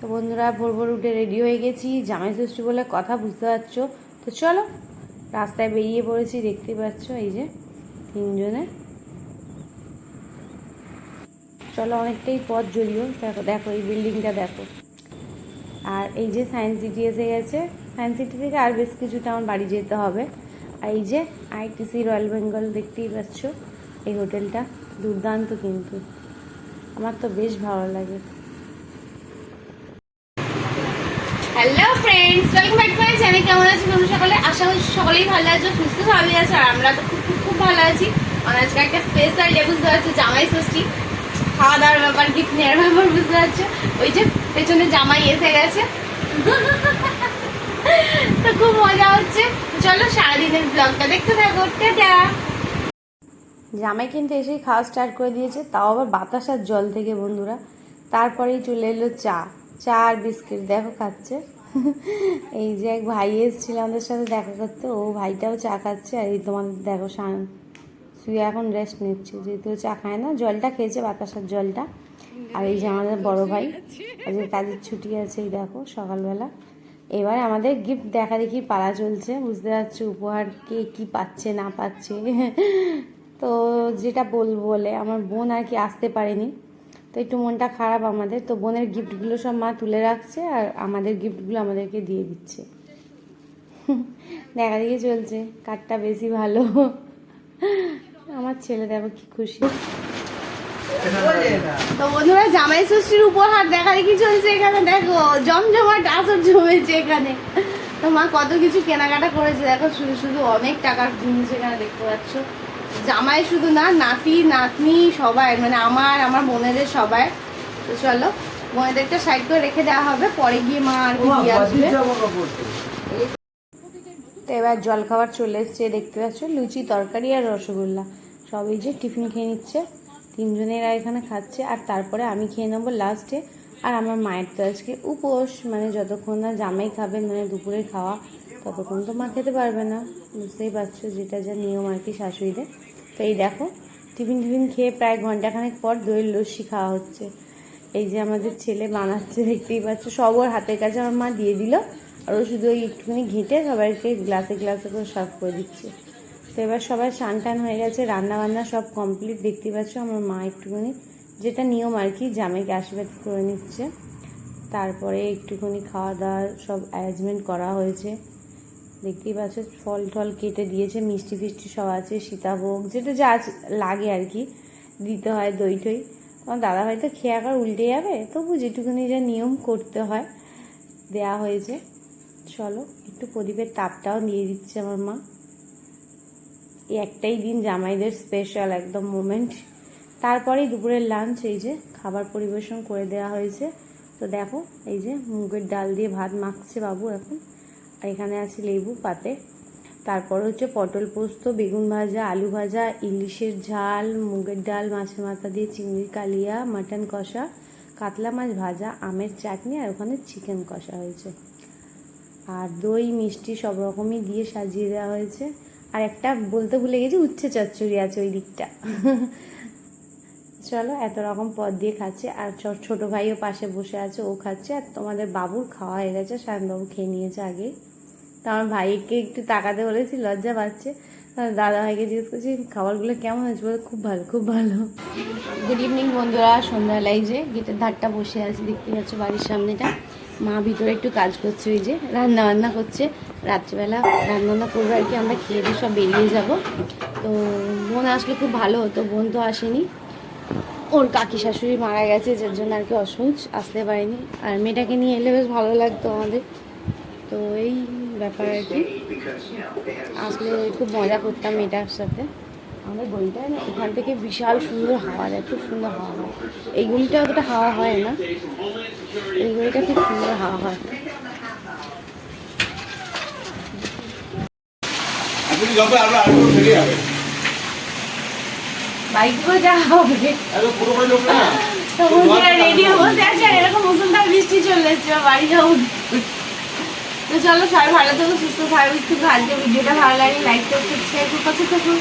তো বন্ধুরা, ভোর ভোর উঠে রেডি হয়ে গেছি। জামাই ষষ্ঠী বলে কথা বুঝতে পারছ? তো চলো, রাস্তায় বেরিয়ে পড়েছি, দেখতে পাচ্ছ এই যে তিনজনে। চলো, অনেকটাই পথ জড়িও। দেখো দেখো, এই বিল্ডিংটা দেখো। আর এই যে সায়েন্স সিটি এসে গেছে। সায়েন্স সিটি থেকে আর বেশ কিছুটা আমার বাড়ি যেতে হবে। আর এই যে আইটিসি রয়্যাল বেঙ্গল দেখতেই পাচ্ছ এই হোটেলটা দুর্দান্ত কিন্তু। আমার তো বেশ ভালো লাগে। Hello friends welcome back to my channel কেমন আছো তোমরা সকলে? আশা করছি সকলেই ভালো আছো, সুস্থ স্বাভাবিক আছো, আর আমরা তো খুব খুব খুব ভালো আছি। আর আজকে একটা স্পেশাল ডে বুঝতে পারছ? জামাই ষষ্ঠী। খাওয়া দাওয়ার ব্যাপার গিফট নেওয়ার ব্যাপার, বুঝতে পারছ? ওই যে পেছনে জামাই এসে গেছে। তো খুব মজা হচ্ছে। চলো, সারাদিনের ব্লগটা দেখতে থাকো। টাটা! জামাই কিন্তু এসেই খাওয়া স্টার্ট করে দিয়েছে, তাও আবার বাতাস আর জল থেকে, বন্ধুরা। তারপরেই চলে এলো চা। চা আর বিস্কিট, দেখো খাচ্ছে। এই যে এক ভাই এসেছিল আমাদের সাথে দেখা করতে, ও ভাইটাও চা খাচ্ছে, আর এই তোমাদের দেখো শুয়ে এখন রেস্ট নিচ্ছে। যেহেতু চা খায় না, জলটা খেয়েছে, বাতাসার জলটা। আর এই যে আমাদের বড় ভাই, আজকে কাজের ছুটি আছে, এই দেখো সকালবেলা। এবার আমাদের গিফট দেখা দেখি পালা চলছে, বুঝতে পারছ উপহার কে কি পাচ্ছে, না পাচ্ছে। তো যেটা বলব বলে, আমার বোন আর কি আসতে পারেনি। তো একটু মনটা খারাপ আমাদের। তো বোনের গিফটগুলো সব মা তুলে রাখছে আর আমাদের গিফটগুলো আমাদেরকে দিয়ে দিচ্ছে। দেখা দেখি চলছে, কাঠটা বেশি ভালো। আমার ছেলে দেখো কি খুশি। তো বন্ধুরা জামাই ষষ্ঠীর উপহার দেখা দেখি চলছে এখানে, দেখো, জমজমাট আসর জমেছে এখানে। তো মা কত কিছু কেনাকাটা করেছে, দেখো, শুধু শুধু অনেক টাকার জিনিস এখানে দেখতে পাচ্ছ। জামাই শুধু না নাতি নাতনি সবাই মানে আমার আমার বোনেদের সবাই। তো চলো বোনেদেরটা সাইড করে রেখে দেওয়া হবে পরে গিয়ে মা আর দিয়ে আসবে। তো। এবার জল খাবার চলে এসছে দেখতে পাচ্ছ লুচি তরকারি আর রসগোল্লা। সবই যে টিফিন খেয়ে নিচ্ছে তিনজনেরা এখানে খাচ্ছে আর তারপরে আমি খেয়ে নেব লাস্টে আর আমার মায়ের তো আজকে উপোস মানে যতক্ষণ না জামাই খাবে মানে দুপুরে খাওয়া। ততক্ষণ তো মা খেতে পারবে না। বুঝতেই পারছ, যেটা যা নিয়ম আর কি শাশুড়িদের। তো এই দেখো, টিফিন টিফিন খেয়ে প্রায় ঘন্টাখানেক পর দইয়ের লস্যি খাওয়া হচ্ছে। এই যে আমাদের ছেলে বানাচ্ছে, দেখতেই পাচ্ছ, সব ওর হাতের কাছে আমার মা দিয়ে দিল। আর ও শুধু ওই একটুখানি ঘেঁটে সবাইকে গ্লাসে গ্লাসে করে সার্ভ করে দিচ্ছে। তো এবার সবাই সান টান হয়ে গেছে, রান্না বান্না সব কমপ্লিট। দেখতে পাচ্ছ, আমার মা একটুখানি যেটা নিয়ম আর কি জামাইকে আশীর্বাদ করে নিচ্ছে। তারপরে একটুখানি খাওয়া দাওয়া সব অ্যারেঞ্জমেন্ট করা হয়েছে। দেখতেই পাচ্ছ, ফল টল কেটে দিয়েছে, মিষ্টি ফিষ্টি সব আছে, সীতাভোগ, যেটা যা লাগে আর কি। দিতে হয় দই টই। আমার দাদা হয়তো খেয়ে আবার উল্টে যাবে, তবু যেটুকুনি যা নিয়ম করতে হয়, দেয়া হয়েছে। চলো, একটু প্রদীপের তাপটাও দিয়ে দিচ্ছে আমার মা। একটাই দিন জামাইদের স্পেশাল একদম মোমেন্ট তারপরেই দুপুরের লাঞ্চ এই যে খাবার পরিবেশন করে দেওয়া হয়েছে। তো দেখো, এই যে মুগের ডাল দিয়ে ভাত মাখছে বাবু এখন। আর এখানে আছে লেবু পাতে। তারপর হচ্ছে পটল পোস্ত, বেগুন ভাজা, আলু ভাজা, ইলিশের ঝাল, মুগের ডাল, মাছের মাথা দিয়ে চিংড়ির কালিয়া, মাটন কষা, কাতলা মাছ ভাজা, আমের চাটনি আর ওখানে চিকেন কষা হয়েছে। আর দই, মিষ্টি সব রকমই দিয়ে সাজিয়ে দেওয়া হয়েছে। আর একটা বলতে ভুলে গেছি, উচ্ছে চচ্চড়ি আছে ওই দিকটা। চলো, এত রকম পদ দিয়ে খাচ্ছে। আর ছোট ভাইও পাশে বসে আছে, ও খাচ্ছে। আর তোমাদের বাবুর খাওয়া হয়ে গেছে, সায়নবাবু খেয়ে নিয়েছে আগে তো আমার ভাইকে একটু তাকাতে বলেছি, লজ্জা পাচ্ছে। দাদা ভাইকে জিজ্ঞেস করছি, খাবারগুলো কেমন হয়েছে? বলে, খুব ভালো খুব ভালো। গুড ইভিনিং বন্ধুরা সন্ধ্যাবেলায় যে গেটের ধারটা বসে আছে, দেখতে পাচ্ছ বাড়ির সামনেটা। মা ভিতরে একটু কাজ করছে, ওই যে রান্না বান্না করছে। রাত্রিবেলা রান্না বান্না করব আর কি, আমরা খেয়ে দিয়ে সব বেরিয়ে যাব। তো বোন আসলে খুব ভালো হতো বোন তো আসেনি। ওর কাকি শাশুড়ি মারা গেছে, যার জন্য আর কি অসহজ, আসতে পারেনি। আর মেয়েটাকে নিয়ে এলে বেশ ভালো লাগতো আমাদের। তো এই ব্যাপার আর কি। আসলে খুব মজা করতাম মেয়েটার সাথে আমাদের বইটা না এখান থেকে বিশাল সুন্দর হাওয়া দেয় খুব সুন্দর হাওয়া হয়। এই গুলিটা অতটা হাওয়া হয় না। এই গুলিটা খুব সুন্দর হাওয়া হয়। বাইক করে যাওয়া হবে। রেডি আর এরকম মুসলধার বৃষ্টি চলে এসছে বাড়ি যাব। তো চলো, সবাই ভালো থাকো, সুস্থ থাকো, একটু ভালো, ভিডিওটা ভালো লাগে লাইক করে সাবস্ক্রাইব করতে থাকুন